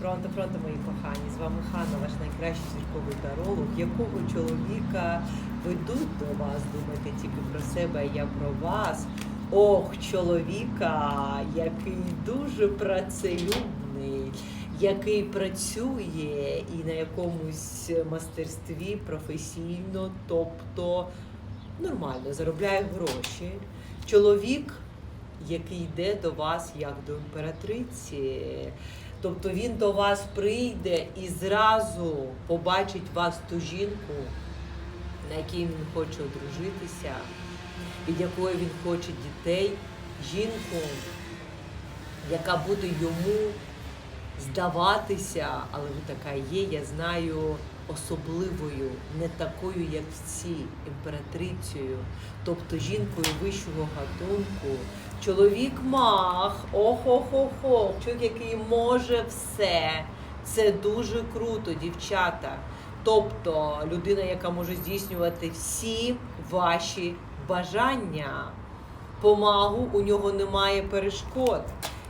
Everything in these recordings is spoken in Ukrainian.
Фронта, фронта, мої кохані, з вами Ханна, ваш найкращий зірковий таролог. Якого чоловіка ведуть до вас? Думайте тільки про себе, я про вас. Ох, чоловіка, який дуже працелюбний, який працює і на якомусь мастерстві професійно, тобто нормально заробляє гроші. Чоловік, який йде до вас як до імператриці. Тобто він до вас прийде і зразу побачить вас ту жінку, на якій він хоче одружитися, від якої він хоче дітей, жінку, яка буде йому здаватися, але ви така є, я знаю, особливою, не такою, як всі, імператрицею, тобто жінкою вищого гатунку. Чоловік мах, ох-ох-ох-ох, чоловік, який може все. Це дуже круто, дівчата. Тобто людина, яка може здійснювати всі ваші бажання. Помагу у нього немає перешкод.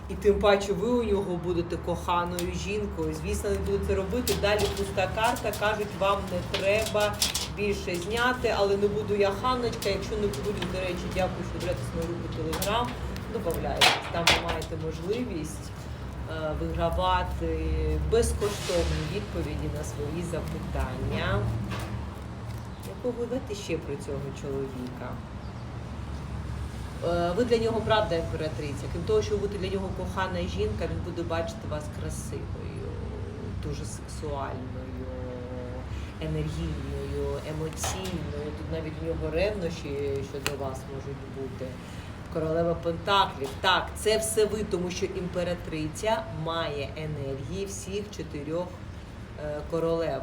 І тим паче ви у нього будете коханою жінкою. Звісно, не будете робити. Далі пуста карта. Кажуть, вам не треба більше зняти, але не буду я ханочка. Якщо не буду, до речі, дякую, що берете свою руку телеграм. Додавляйтесь. Там ви маєте можливість е, вигравати безкоштовні відповіді на свої запитання. Якого дати ще про цього чоловіка? Е, Ви для нього правда імператриця. Крім того, що ви будете для нього кохана жінка, він буде бачити вас красивою, дуже сексуальною, енергійною, емоційною. Тут навіть в нього ревнощі щодо вас можуть бути. Королева Пентаклів. Так, це все ви, тому що імператриця має енергії всіх чотирьох е, королев.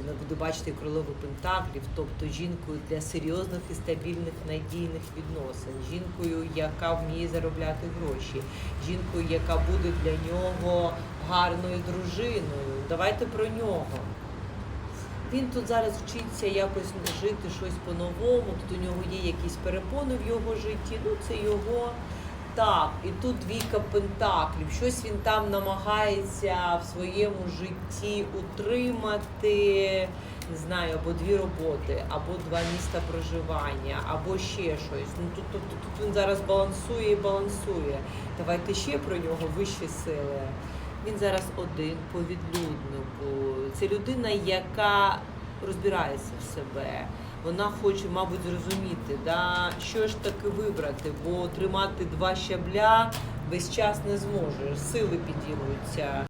Вона буде бачити королеву Пентаклів, тобто жінкою для серйозних і стабільних надійних відносин, жінкою, яка вміє заробляти гроші, жінкою, яка буде для нього гарною дружиною. Давайте про нього. Він тут зараз вчиться якось жити щось по-новому. Тут у нього є якісь перепони в його житті. Ну, це його. Так, і тут двійка пентаклів. Щось він там намагається в своєму житті утримати, не знаю, або дві роботи, або два міста проживання, або ще щось. Ну тут, тут, тут, він зараз балансує і балансує. Давайте ще про нього вищі сили. Він зараз один по відлюднику. Це людина, яка розбирається в себе. Вона хоче, мабуть, зрозуміти, да, що ж таки вибрати, бо тримати два щабля весь час не зможе. Сили підірвуються.